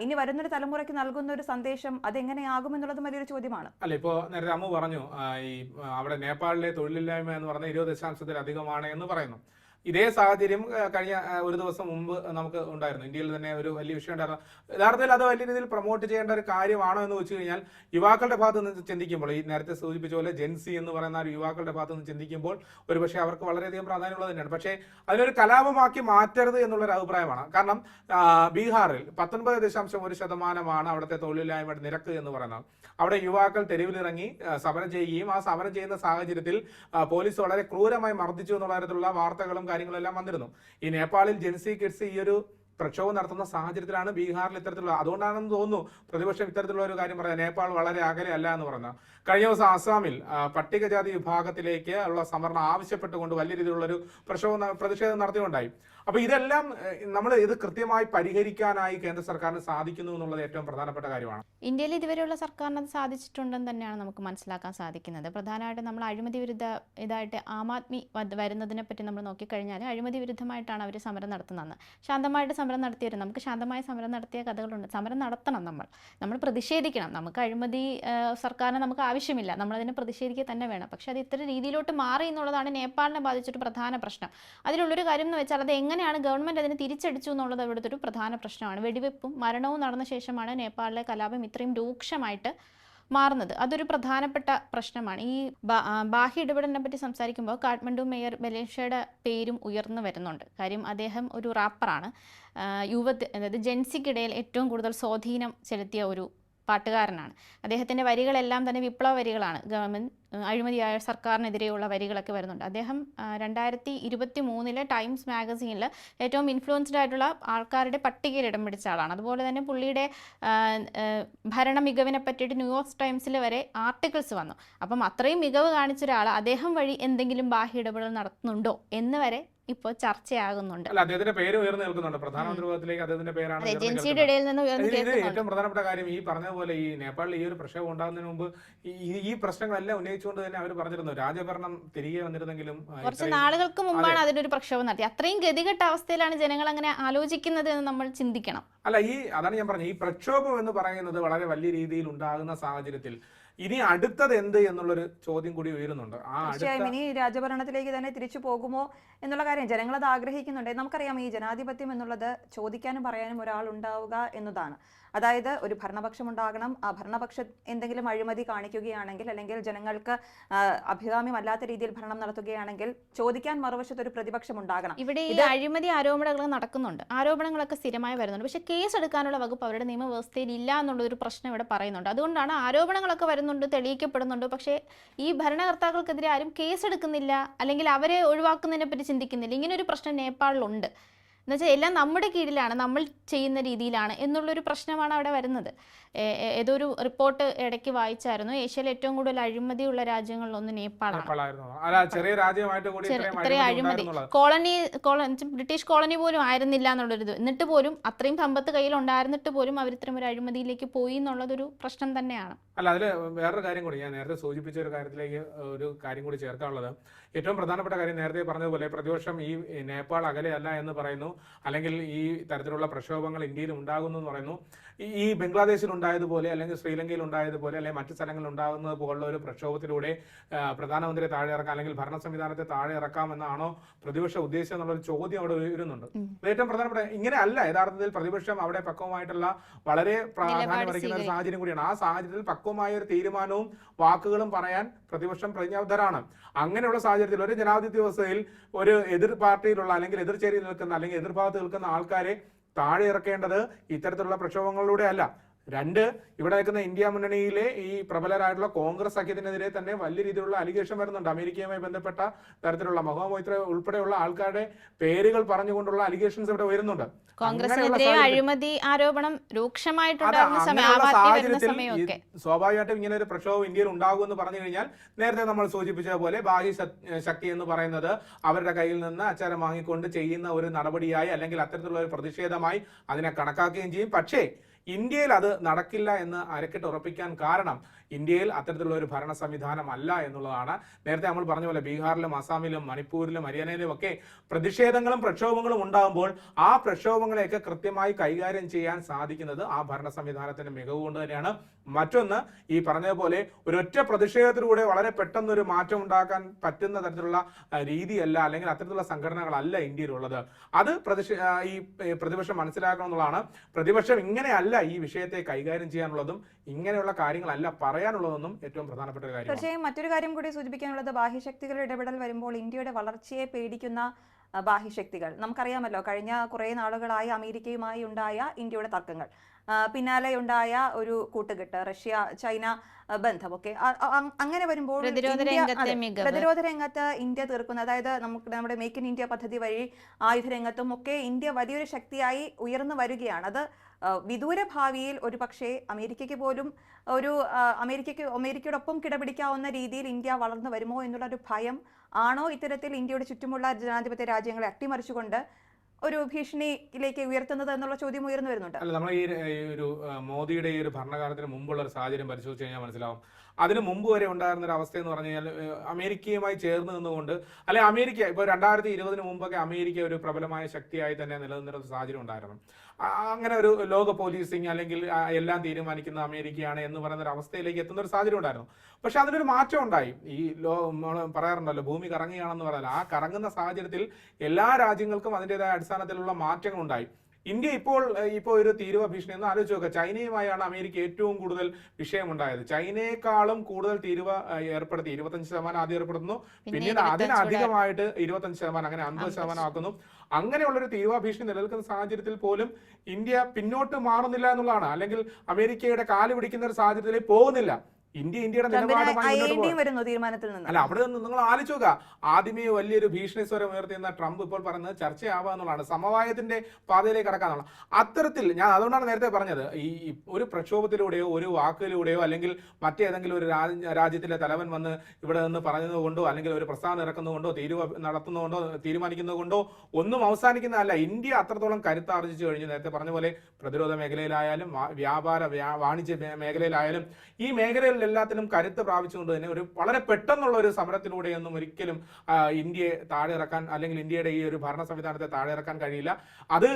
Speaker 1: ഇനി വരുന്നൊരു തലമുറയ്ക്ക് നൽകുന്ന ഒരു സന്ദേശം അതെങ്ങനെയാകും എന്നുള്ളതും വലിയൊരു ചോദ്യമാണ്.
Speaker 3: അല്ല ഇപ്പോ നേരത്തെ അമ്മു പറഞ്ഞു ഈ അവിടെ നേപ്പാളിലെ തൊഴിലില്ലായ്മ എന്ന് പറഞ്ഞ ഇരുപത് ദശാംശത്തിലധികമാണ് എന്ന് പറയുന്നു. ഇതേ സാഹചര്യം കഴിഞ്ഞ ഒരു ദിവസം മുമ്പ് നമുക്ക് ഉണ്ടായിരുന്നു. ഇന്ത്യയിൽ തന്നെ ഒരു വലിയ വിഷയം ഉണ്ടായിരുന്നു. യഥാർത്ഥത്തിൽ അത് വലിയ രീതിയിൽ പ്രൊമോട്ട് ചെയ്യേണ്ട ഒരു കാര്യമാണോ എന്ന് വെച്ച് കഴിഞ്ഞാൽ യുവാക്കളുടെ ഭാഗത്ത് നിന്ന് ചിന്തിക്കുമ്പോൾ ഈ നേരത്തെ സൂചിപ്പിച്ച പോലെ ജെൻസി എന്ന് പറയുന്ന ഒരു യുവാക്കളുടെ ഭാഗത്ത് നിന്ന് ചിന്തിക്കുമ്പോൾ ഒരുപക്ഷെ അവർക്ക് വളരെയധികം പ്രാധാന്യമുള്ളത് തന്നെയാണ്. പക്ഷേ അതിനൊരു കലാപമാക്കി മാറ്റരുത് എന്നുള്ളൊരു അഭിപ്രായമാണ്. കാരണം ബീഹാറിൽ പത്തൊൻപത് ദശാംശം ഒരു ശതമാനമാണ് അവിടുത്തെ തൊഴിലില്ലായ്മയുടെ നിരക്ക് എന്ന് പറയുന്നത്. അവിടെ യുവാക്കൾ തെരുവിലിറങ്ങി സമരം ചെയ്യുകയും ആ സമരം ചെയ്യുന്ന സാഹചര്യത്തിൽ പോലീസ് വളരെ ക്രൂരമായി മർദ്ദിച്ചു എന്നുള്ള തരത്തിലുള്ള വാർത്തകളും കാര്യങ്ങളും എല്ലാം വന്നിരുന്നു. ഈ നേപ്പാളിൽ ജെൻസി കിഡ്സ് ഈ ഒരു പ്രക്ഷോഭം നടത്തുന്ന സാഹചര്യത്തിലാണ് ബീഹാറിൽ ഇത്തരത്തിലുള്ള അതുകൊണ്ടാണെന്ന് തോന്നുന്നു പ്രതിപക്ഷം ഇത്തരത്തിലുള്ള ഒരു കാര്യം പറയാം നേപ്പാൾ വളരെ അകലെ അല്ല എന്ന് പറയുന്നത് കഴിഞ്ഞ ദിവസം ആസാമിൽ പട്ടികജാതി വിഭാഗത്തിലേക്ക് ഉള്ള സംവരണം ആവശ്യപ്പെട്ടുകൊണ്ട് വലിയ രീതിയിലുള്ള ഒരു പ്രക്ഷോഭം പ്രതിഷേധം നടത്തിയുണ്ടായി അപ്പൊ ഇതെല്ലാം നമ്മൾ ഇത് കൃത്യമായി പരിഹരിക്കാനായി കേന്ദ്ര സർക്കാരിന് സാധിക്കുന്നു എന്നുള്ളത് ഏറ്റവും പ്രധാനപ്പെട്ട കാര്യമാണ്.
Speaker 2: ഇന്ത്യയിൽ ഇതുവരെയുള്ള സർക്കാരിന് അത് സാധിച്ചിട്ടുണ്ടെന്ന് തന്നെയാണ് നമുക്ക് മനസ്സിലാക്കാൻ സാധിക്കുന്നത്. പ്രധാനമായിട്ടും നമ്മൾ അഴിമതി വിരുദ്ധ ഇതായിട്ട് ആം ആദ്മി വരുന്നതിനെ പറ്റി നമ്മൾ നോക്കിക്കഴിഞ്ഞാൽ അഴിമതി വിരുദ്ധമായിട്ടാണ് അവർ സമരം നടത്തുന്നത് ശാന്തമായിട്ട് സമരം നടത്തിയിരുന്നു നമുക്ക് ശാന്തമായ സമരം നടത്തിയ കഥകളുണ്ട്. സമരം നടത്തണം നമ്മൾ. നമ്മൾ പ്രതിഷേധിക്കണം. നമുക്ക് അഴിമതി സർക്കാരിന് നമുക്ക് ആവശ്യമില്ല. നമ്മളതിനെ പ്രതിഷേധിക്കുക തന്നെ വേണം. പക്ഷേ അത് ഇത്തരം രീതിയിലോട്ട് മാറി എന്നുള്ളതാണ് നേപ്പാളിനെ ബാധിച്ചൊരു പ്രധാന പ്രശ്നം. അതിലുള്ളൊരു കാര്യം എന്ന് വെച്ചാൽ അത് എങ്ങനെയാണ് ഗവൺമെന്റ് അതിനെ തിരിച്ചടിച്ചു എന്നുള്ളത് ഇവിടുത്തെ ഒരു പ്രധാന പ്രശ്നമാണ്. വെടിവെപ്പും മരണവും നടന്ന ശേഷമാണ് നേപ്പാളിലെ കലാപം ഇത്രയും രൂക്ഷമായിട്ട് മാറുന്നത്. അതൊരു പ്രധാനപ്പെട്ട പ്രശ്നമാണ്. ഈ ബാഹ്യ ഇടപെടലിനെ പറ്റി സംസാരിക്കുമ്പോൾ കാഠ്മണ്ഡു മേയർ ബലേഷയുടെ പേരും ഉയർന്നു വരുന്നുണ്ട്. കാര്യം അദ്ദേഹം ഒരു റാപ്പറാണ്. യുവ അതായത് ജെൻസിക്കിടയിൽ ഏറ്റവും കൂടുതൽ സ്വാധീനം ചെലുത്തിയ ഒരു പാട്ടുകാരനാണ്. അദ്ദേഹത്തിന്റെ വരികളെല്ലാം തന്നെ വിപ്ലവ വരികളാണ്. ഗവൺമെന്റ് അഴിമതിയായ സർക്കാരിനെതിരെയുള്ള വരികളൊക്കെ വരുന്നുണ്ട്. അദ്ദേഹം രണ്ടായിരത്തി ഇരുപത്തി മൂന്നിലെ ടൈംസ് മാഗസീനിൽ ഏറ്റവും ഇൻഫ്ലുവൻസ്ഡ് ആയിട്ടുള്ള ആൾക്കാരുടെ പട്ടികയിൽ ഇടം പിടിച്ച ആളാണ്. അതുപോലെ തന്നെ പുള്ളിയുടെ ഭരണ മികവിനെ പറ്റിയിട്ട് ന്യൂയോർക്ക് ടൈംസിൽ വരെ ആർട്ടിക്കിൾസ് വന്നു. അപ്പം അത്രയും മികവ് കാണിച്ച ഒരാൾ അദ്ദേഹം വഴി എന്തെങ്കിലും ബാഹ്യ ഇടപെടൽ നടത്തുന്നുണ്ടോ എന്ന് വരെ ഇപ്പോൾ ചർച്ചയാകുന്നുണ്ട്.
Speaker 3: അല്ല അദ്ദേഹത്തിന്റെ പേര് ഉയർന്നു നിൽക്കുന്നുണ്ട്. പ്രധാനമന്ത്രി പദത്തിലേക്ക് അദ്ദേഹത്തിന്റെ പേരാണ്
Speaker 2: അതെ
Speaker 3: ഉയർന്നു
Speaker 2: ജെൻസിയുടെ
Speaker 3: നിൽക്കുന്നത്.
Speaker 2: ഇടയിൽ നിന്ന്
Speaker 3: ഏറ്റവും പ്രധാനപ്പെട്ട കാര്യം ഈ പറഞ്ഞ പോലെ ഈ നേപ്പാളിൽ ഈ ഒരു പ്രശ്നം ഉണ്ടാകുന്നതിന് മുമ്പ് ഈ- പ്രശ്നങ്ങളെല്ലാം ഉന്നയിച്ചുകൊണ്ട് തന്നെ അവർ പറഞ്ഞിരുന്നു. രാജഭരണം തിരികെ വന്നിരുന്നെങ്കിലും
Speaker 2: കുറച്ച് നാളുകൾക്ക് മുമ്പാണ് അതിനൊരു പ്രക്ഷോഭം നടത്തി അത്രയും ഗതികെട്ട അവസ്ഥയിലാണ് ജനങ്ങൾ അങ്ങനെ ആലോചിക്കുന്നത് എന്ന് നമ്മൾ ചിന്തിക്കണം.
Speaker 3: അല്ല ഈ അതാണ് ഞാൻ പറഞ്ഞത്. ഈ പ്രക്ഷോഭം എന്ന് പറയുന്നത് വളരെ വലിയ രീതിയിൽ ഉണ്ടാകുന്ന സാഹചര്യത്തിൽ ഇനി അടുത്തത് എന്ത് എന്നുള്ളൊരു ചോദ്യം കൂടി ഉയരുന്നുണ്ട്. ആ
Speaker 1: ഇനി രാജഭരണത്തിലേക്ക് തന്നെ തിരിച്ചു പോകുമോ എന്നുള്ള കാര്യം ജനങ്ങൾ അത് ആഗ്രഹിക്കുന്നുണ്ട്. നമുക്കറിയാം ഈ ജനാധിപത്യം എന്നുള്ളത് ചോദിക്കാനും പറയാനും ഒരാൾ ഉണ്ടാവുക എന്നതാണ്. അതായത് ഒരു ഭരണപക്ഷം ഉണ്ടാകണം ആ ഭരണപക്ഷ എന്തെങ്കിലും അഴിമതി കാണിക്കുകയാണെങ്കിൽ അല്ലെങ്കിൽ ജനങ്ങൾക്ക് അഭികാമ്യമല്ലാത്ത രീതിയിൽ ഭരണം നടത്തുകയാണെങ്കിൽ ചോദിക്കാൻ മറുവശത്ത് ഒരു പ്രതിപക്ഷം ഉണ്ടാകണം.
Speaker 2: ഇവിടെ ഈ
Speaker 1: ഇത്
Speaker 2: അഴിമതി ആരോപണങ്ങൾ നടക്കുന്നുണ്ട്. ആരോപണങ്ങളൊക്കെ സ്ഥിരമായി വരുന്നുണ്ട്. പക്ഷേ കേസ് എടുക്കാനുള്ള വകുപ്പ് അവരുടെ നിയമവ്യവസ്ഥയിൽ ഇല്ല എന്നുള്ള ഒരു പ്രശ്നം ഇവിടെ പറയുന്നുണ്ട്. അതുകൊണ്ടാണ് ആരോപണങ്ങളൊക്കെ വരുന്നുണ്ട് തെളിയിക്കപ്പെടുന്നുണ്ട്. പക്ഷേ ഈ ഭരണകർത്താക്കൾക്കെതിരെ ആരും കേസ് എടുക്കുന്നില്ല അല്ലെങ്കിൽ അവരെ ഒഴിവാക്കുന്നതിനെ പറ്റി ചിന്തിക്കുന്നില്ല. ഇങ്ങനെ ഒരു പ്രശ്നം നേപ്പാളിലുണ്ട്. എന്നുവെച്ചാൽ എല്ലാം നമ്മുടെ കീഴിലാണ് നമ്മൾ ചെയ്യുന്ന രീതിയിലാണ് എന്നുള്ളൊരു പ്രശ്നമാണ് അവിടെ വരുന്നത്. ഏതോ ഒരു റിപ്പോർട്ട് ഇടയ്ക്ക് വായിച്ചായിരുന്നു ഏഷ്യയിൽ ഏറ്റവും കൂടുതൽ അഴിമതിയുള്ള രാജ്യങ്ങളിലൊന്ന് നേപ്പാളാണ്.
Speaker 3: അഴിമതി
Speaker 2: കോളനി ബ്രിട്ടീഷ് കോളനി പോലും ആയിരുന്നില്ല എന്നുള്ളൊരു ഇത്. എന്നിട്ട് പോലും അത്രയും സമ്പത്ത് കയ്യിൽ ഉണ്ടായിരുന്നിട്ട് പോലും അവർ ഇത്തരം ഒരു അഴിമതിയിലേക്ക് പോയി എന്നുള്ളതൊരു പ്രശ്നം തന്നെയാണ്.
Speaker 3: അല്ല അതിൽ വേറൊരു കാര്യം കൂടി ഞാൻ നേരത്തെ സൂചിപ്പിച്ച ഒരു കാര്യത്തിലേക്ക് ഒരു കാര്യം കൂടി ചേർക്കാനുള്ളത്. ഏറ്റവും പ്രധാനപ്പെട്ട കാര്യം നേരത്തെ പറഞ്ഞതുപോലെ പ്രതിപക്ഷം ഈ നേപ്പാൾ അകലെയല്ല എന്ന് പറയുന്നു. അല്ലെങ്കിൽ ഈ തരത്തിലുള്ള പ്രക്ഷോഭങ്ങൾ ഇന്ത്യയിൽ ഉണ്ടാകുന്നു എന്ന് പറയുന്നു. ഈ- ബംഗ്ലാദേശിൽ ഉണ്ടായതുപോലെ അല്ലെങ്കിൽ ശ്രീലങ്കയിൽ ഉണ്ടായതുപോലെ അല്ലെങ്കിൽ മറ്റു സ്ഥലങ്ങളിൽ ഉണ്ടാകുന്നത് പോലുള്ള ഒരു പ്രക്ഷോഭത്തിലൂടെ പ്രധാനമന്ത്രിയെ താഴെ ഇറക്കാം അല്ലെങ്കിൽ ഭരണ സംവിധാനത്തെ താഴെ ഇറക്കാം എന്നാണോ പ്രതിപക്ഷ ഉദ്ദേശം എന്നുള്ളൊരു ചോദ്യം അവിടെ ഉയരുന്നുണ്ട്. ഏറ്റവും പ്രധാനപ്പെട്ട ഇങ്ങനെ അല്ല യഥാർത്ഥത്തിൽ പ്രതിപക്ഷം അവിടെ പക്വമായിട്ടുള്ള വളരെ പ്രാധാന്യം വഹിക്കുന്ന ഒരു സാഹചര്യം കൂടിയാണ്. ആ സാഹചര്യത്തിൽ പക്വമായ ഒരു തീരുമാനവും വാക്കുകളും പറയാൻ പ്രതിപക്ഷം പ്രതിജ്ഞാബദ്ധരാണ്. അങ്ങനെയുള്ള സാഹചര്യത്തിൽ ഒരു ജനാധിപത്യ വ്യവസ്ഥയിൽ ഒരു എതിർ പാർട്ടിയിലുള്ള അല്ലെങ്കിൽ എതിർ ചേരിയിൽ നിൽക്കുന്ന അല്ലെങ്കിൽ എതിർഭാഗത്ത് നിൽക്കുന്ന ആൾക്കാരെ താഴെ ഇറക്കേണ്ടത് ഇത്തരത്തിലുള്ള പ്രക്ഷോഭങ്ങളിലൂടെ അല്ല. രണ്ട് ഇവിടെ നിൽക്കുന്ന ഇന്ത്യ മുന്നണിയിലെ ഈ പ്രബലരായിട്ടുള്ള കോൺഗ്രസ് സഖ്യത്തിനെതിരെ തന്നെ വലിയ രീതിയിലുള്ള അലിഗേഷൻ വരുന്നുണ്ട്. അമേരിക്കയുമായി ബന്ധപ്പെട്ട തരത്തിലുള്ള മഹോ ഉൾപ്പെടെയുള്ള ആൾക്കാരുടെ പേരുകൾ പറഞ്ഞുകൊണ്ടുള്ള അലിഗേഷൻസ് ഇവിടെ വരുന്നുണ്ട്.
Speaker 2: അഴിമതി ആരോപണം
Speaker 3: സാഹചര്യത്തിൽ സ്വാഭാവികമായിട്ടും ഇങ്ങനെ ഒരു പ്രക്ഷോഭം ഇന്ത്യയിൽ ഉണ്ടാകും എന്ന് പറഞ്ഞു കഴിഞ്ഞാൽ നേരത്തെ നമ്മൾ സൂചിപ്പിച്ചതുപോലെ ബാഹ്യ ശക്- ശക്തി എന്ന് പറയുന്നത് അവരുടെ കയ്യിൽ നിന്ന് അച്ചാരം വാങ്ങിക്കൊണ്ട് ചെയ്യുന്ന ഒരു നടപടിയായി അല്ലെങ്കിൽ അത്തരത്തിലുള്ള ഒരു പ്രതിഷേധമായി അതിനെ കണക്കാക്കുകയും ചെയ്യും. പക്ഷേ ഇന്ത്യയിൽ അത് നടക്കില്ല എന്ന് അരക്കിട്ട് ഉറപ്പിക്കാൻ കാരണം ഇന്ത്യയിൽ അത്തരത്തിലുള്ള ഒരു ഭരണ സംവിധാനം അല്ല എന്നുള്ളതാണ് നേരത്തെ നമ്മൾ പറഞ്ഞ പോലെ ബീഹാറിലും അസാമിലും മണിപ്പൂരിലും ഹരിയാനയിലും ഒക്കെ പ്രതിഷേധങ്ങളും പ്രക്ഷോഭങ്ങളും ഉണ്ടാകുമ്പോൾ ആ പ്രക്ഷോഭങ്ങളെയൊക്കെ കൃത്യമായി കൈകാര്യം ചെയ്യാൻ സാധിക്കുന്നത് ആ ഭരണ സംവിധാനത്തിന്റെ മികവ് കൊണ്ട് തന്നെയാണ്. മറ്റൊന്ന് ഈ പറഞ്ഞതുപോലെ ഒരൊറ്റ പ്രതിഷേധത്തിലൂടെ വളരെ പെട്ടെന്ന് ഒരു മാറ്റം ഉണ്ടാക്കാൻ പറ്റുന്ന തരത്തിലുള്ള രീതിയല്ല അല്ലെങ്കിൽ അത്തരത്തിലുള്ള സംഘടനകളല്ല ഇന്ത്യയിലുള്ളത്. അത് പ്രതിഷേ ഈ പ്രതിപക്ഷം മനസ്സിലാക്കണം എന്നുള്ളതാണ്. പ്രതിപക്ഷം ഇങ്ങനെയല്ല ഈ വിഷയത്തെ കൈകാര്യം ചെയ്യാനുള്ളതും ഇങ്ങനെയുള്ള കാര്യങ്ങളല്ല പറയാനുള്ളതെന്നും ഏറ്റവും പ്രധാനപ്പെട്ട ഒരു കാര്യമാണ്.
Speaker 1: തീർച്ചയായും മറ്റൊരു കാര്യം കൂടി സൂചിപ്പിക്കാനുള്ളത് ബാഹ്യശക്തികളുടെ ഇടപെടൽ വരുമ്പോൾ ഇന്ത്യയുടെ വളർച്ചയെ പേടിക്കുന്ന ബാഹ്യശക്തികൾ. നമുക്കറിയാമല്ലോ കഴിഞ്ഞ കുറേ നാളുകളായി അമേരിക്കയുമായി ഉണ്ടായ ഇന്ത്യയുടെ തർക്കങ്ങൾ. ആ, പിന്നാലെ ഉണ്ടായ ഒരു കൂട്ടുകെട്ട് റഷ്യ ചൈന ബന്ധം. ബന്ധമൊക്കെ അങ്ങനെ വരുമ്പോൾ
Speaker 2: പ്രതിരോധ രംഗത്തെ
Speaker 1: ഇന്ത്യ തീർക്കുന്ന അതായത് നമുക്ക് നമ്മുടെ മേക്ക് ഇൻ ഇന്ത്യ പദ്ധതി വഴി ആയുധ രംഗത്തും ഒക്കെ ഇന്ത്യ വലിയൊരു ശക്തിയായി ഉയർന്നു വരികയാണ്. അത് വിദൂര ഭാവിയിൽ ഒരു പക്ഷേ അമേരിക്കയ്ക്ക് പോലും ഒരു അമേരിക്കയ്ക്ക് അമേരിക്കയോടൊപ്പം കിടപിടിക്കാവുന്ന രീതിയിൽ ഇന്ത്യ വളർന്നു വരുമോ എന്നുള്ള ഒരു ഭയം ആണോ ഇത്തരത്തിൽ ഇന്ത്യയുടെ ചുറ്റുമുള്ള ജനാധിപത്യ രാജ്യങ്ങളെ അട്ടിമറിച്ചുകൊണ്ട് ഒരു ഭീഷണിയിലേക്ക് ഉയർത്തുന്നത് എന്നുള്ള ചോദ്യം ഉയർന്നു വരുന്നുണ്ട്.
Speaker 3: അല്ല നമ്മൾ ഈ ഒരു മോദിയുടെ ഈ ഒരു ഭരണകാലത്തിന് മുമ്പുള്ള ഒരു സാഹചര്യം പരിശോധിച്ച് കഴിഞ്ഞാൽ മനസ്സിലാവും. അതിന് മുമ്പ് വരെ ഉണ്ടായിരുന്ന ഒരു അവസ്ഥ എന്ന് പറഞ്ഞു കഴിഞ്ഞാൽ അമേരിക്കയുമായി ചേർന്ന് നിന്നുകൊണ്ട് അല്ലെ അമേരിക്ക ഇപ്പോൾ രണ്ടായിരത്തി ഇരുപതിന് മുമ്പൊക്കെ അമേരിക്ക ഒരു പ്രബലമായ ശക്തിയായി തന്നെ നിലനിന്നിരുന്ന സാഹചര്യം ഉണ്ടായിരുന്നു. അങ്ങനെ ഒരു ലോക പോലീസിങ് അല്ലെങ്കിൽ എല്ലാം തീരുമാനിക്കുന്ന അമേരിക്കയാണ് എന്ന് പറയുന്ന ഒരു അവസ്ഥയിലേക്ക് എത്തുന്ന ഒരു സാഹചര്യം ഉണ്ടായിരുന്നു. പക്ഷെ അതിനൊരു മാറ്റം ഉണ്ടായി. ഈ ലോ പറയാറുണ്ടല്ലോ ഭൂമി കറങ്ങുകയാണെന്ന് പറയാൻ ആ കറങ്ങുന്ന സാഹചര്യത്തിൽ എല്ലാ രാജ്യങ്ങൾക്കും അതിന്റെതായ അടിസ്ഥാനത്തിലുള്ള മാറ്റങ്ങൾ ഉണ്ടായി ഇന്ത്യ ഇപ്പോൾ ഇപ്പോൾ ഒരു തീരുവ ഭീഷണി എന്ന് ആലോചിച്ച് നോക്കുക ചൈനയുമായാണ് അമേരിക്ക ഏറ്റവും കൂടുതൽ വിഷയമുണ്ടായത്. ചൈനയെക്കാളും കൂടുതൽ തീരുവ ഏർപ്പെടുത്തി. ഇരുപത്തഞ്ച് ശതമാനം ആദ്യം ഏർപ്പെടുത്തുന്നു.
Speaker 2: പിന്നെ
Speaker 3: പിന്നീട്
Speaker 2: 25 കൂടെ
Speaker 3: അതിനധികമായിട്ട് ഇരുപത്തഞ്ച് ശതമാനം അങ്ങനെ അൻപത്
Speaker 2: അമ്പത്
Speaker 3: ശതമാനം ആക്കുന്നു. അങ്ങനെയുള്ള ഒരു തീരുവ ഭീഷണി നിലനിൽക്കുന്ന സാഹചര്യത്തിൽ പോലും ഇന്ത്യ പിന്നോട്ട് മാറുന്നില്ല എന്നുള്ളതാണ്. അല്ലെങ്കിൽ അമേരിക്കയുടെ കാൽ പിടിക്കുന്ന ഒരു സാഹചര്യത്തിലേക്ക് പോകുന്നില്ല. ഇന്ത്യ ഇന്ത്യയുടെ അല്ല അവിടെ നിന്ന് നിങ്ങൾ ആലോചിച്ച് നോക്കുക. ആദ്യമേ വലിയൊരു ഭീഷണി സ്വരം ഉയർത്തിയെന്ന ട്രംപ് ഇപ്പോൾ പറയുന്നത് ചർച്ചയാവുക എന്നുള്ളതാണ്. സമവായത്തിന്റെ പാതയിലേക്ക് കടക്കാന്നുള്ള അത്തരത്തിൽ ഞാൻ അതുകൊണ്ടാണ് നേരത്തെ പറഞ്ഞത് ഈ ഒരു പ്രക്ഷോഭത്തിലൂടെയോ ഒരു വാക്കിലൂടെയോ അല്ലെങ്കിൽ മറ്റേതെങ്കിലും ഒരു രാജ്യത്തിലെ തലവൻ വന്ന് ഇവിടെ നിന്ന് പറഞ്ഞതുകൊണ്ടോ അല്ലെങ്കിൽ ഒരു പ്രസ്താവന ഇറക്കുന്നതുകൊണ്ടോ തീരുവ നടത്തുന്നതുകൊണ്ടോ തീരുമാനിക്കുന്നതുകൊണ്ടോ ഒന്നും അവസാനിക്കുന്നതല്ല. ഇന്ത്യ അത്രത്തോളം കരുത്താർജിച്ചു കഴിഞ്ഞു. നേരത്തെ പറഞ്ഞ പോലെ പ്രതിരോധ മേഖലയിലായാലും വ്യാപാര വാണിജ്യ മേഖലയിലായാലും ഈ മേഖലകളിൽ എല്ലാത്തിനും കരുത്ത് പ്രാപിച്ചുകൊണ്ട് തന്നെ ഒരു വളരെ പെട്ടെന്നുള്ള ഒരു സമരത്തിലൂടെയൊന്നും ഒരിക്കലും ഇന്ത്യയെ താഴെ ഇറക്കാൻ അല്ലെങ്കിൽ ഇന്ത്യയുടെ ഈ ഒരു ഭരണ സംവിധാനത്തെ താഴെ ഇറക്കാൻ കഴിയില്ല. അത്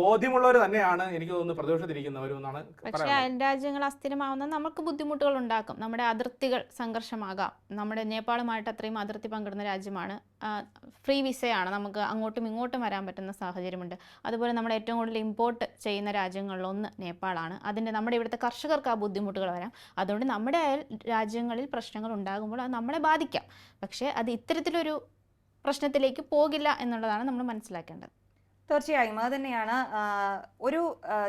Speaker 3: ബോധ്യമുള്ളവർ തന്നെയാണ് എനിക്ക് തോന്നുന്നു പ്രതിപക്ഷത്തിരിക്കുന്നവരും എന്നാണ്
Speaker 2: പക്ഷേ അയൽ രാജ്യങ്ങൾ അസ്ഥിരമാവുന്ന നമുക്ക് ബുദ്ധിമുട്ടുകൾ ഉണ്ടാക്കും നമ്മുടെ അതിർത്തികൾ സംഘർഷമാകാം. നമ്മുടെ നേപ്പാളുമായിട്ട് അത്രയും അതിർത്തി പങ്കിടുന്ന രാജ്യമാണ് ഫ്രീ വിസയാണ് നമുക്ക് അങ്ങോട്ടും ഇങ്ങോട്ടും വരാൻ പറ്റുന്ന സാഹചര്യമുണ്ട്. അതുപോലെ നമ്മൾ ഏറ്റവും കൂടുതൽ ഇമ്പോർട്ട് ചെയ്യുന്ന രാജ്യങ്ങളിലൊന്ന് നേപ്പാളാണ്. അതിന്റെ നമ്മുടെ ഇവിടുത്തെ കർഷകർക്ക് ആ ബുദ്ധിമുട്ടുകൾ വരാം. അതുകൊണ്ട് നമ്മുടെ രാജ്യങ്ങളിൽ പ്രശ്നങ്ങൾ ഉണ്ടാകുമ്പോൾ അത് നമ്മളെ ബാധിക്കാം. പക്ഷേ അത് ഇത്തരത്തിലൊരു പ്രശ്നത്തിലേക്ക് പോകില്ല എന്നുള്ളതാണ് നമ്മൾ മനസ്സിലാക്കേണ്ടത്.
Speaker 1: തീർച്ചയായും. അത് തന്നെയാണ് ഒരു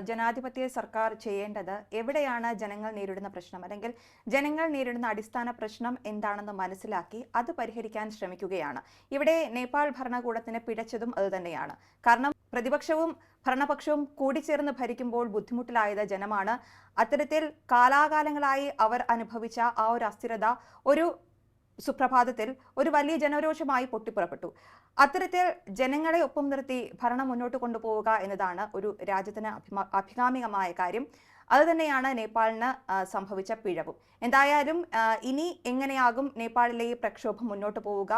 Speaker 1: ജനാധിപത്യ സർക്കാർ ചെയ്യേണ്ടത് എവിടെയാണ് ജനങ്ങൾ നേരിടുന്ന പ്രശ്നം? അല്ലെങ്കിൽ ജനങ്ങൾ നേരിടുന്ന അടിസ്ഥാന പ്രശ്നം എന്താണെന്ന് മനസ്സിലാക്കി അത് പരിഹരിക്കാൻ ശ്രമിക്കുകയാണ്. ഇവിടെ നേപ്പാൾ ഭരണകൂടത്തിന് പിഴച്ചതും അതുതന്നെയാണ് കാരണം പ്രതിപക്ഷവും ഭരണപക്ഷവും കൂടിച്ചേർന്ന് ഭരിക്കുമ്പോൾ ബുദ്ധിമുട്ടിലായത് ജനമാണ്. അത്തരത്തിൽ കാലാകാലങ്ങളായി അവർ അനുഭവിച്ച ആ ഒരു അസ്ഥിരത ഒരു സുപ്രഭാതത്തിൽ ഒരു വലിയ ജനരോഷമായി പൊട്ടിപ്പുറപ്പെട്ടു. അത്തരത്തിൽ ജനങ്ങളെ ഒപ്പം നിർത്തി ഭരണം മുന്നോട്ട് കൊണ്ടുപോവുക എന്നതാണ് ഒരു രാജ്യത്തിന് അഭിമാ അഭികാമികമായ കാര്യം. അതുതന്നെയാണ് നേപ്പാളിന് സംഭവിച്ച പിഴവും. എന്തായാലും ഇനി എങ്ങനെയാകും നേപ്പാളിലെ ഈ പ്രക്ഷോഭം മുന്നോട്ട് പോവുക?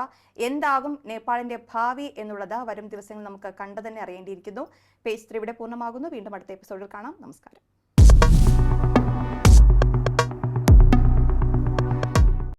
Speaker 1: എന്താകും നേപ്പാളിന്റെ ഭാവി എന്നുള്ളത് വരും ദിവസങ്ങളിൽ നമുക്ക് കണ്ടു തന്നെ അറിയേണ്ടിയിരിക്കുന്നു. പേജ് ത്രീ ഇവിടെ പൂർണമാകുന്നു. വീണ്ടും അടുത്ത എപ്പിസോഡിൽ കാണാം. നമസ്കാരം.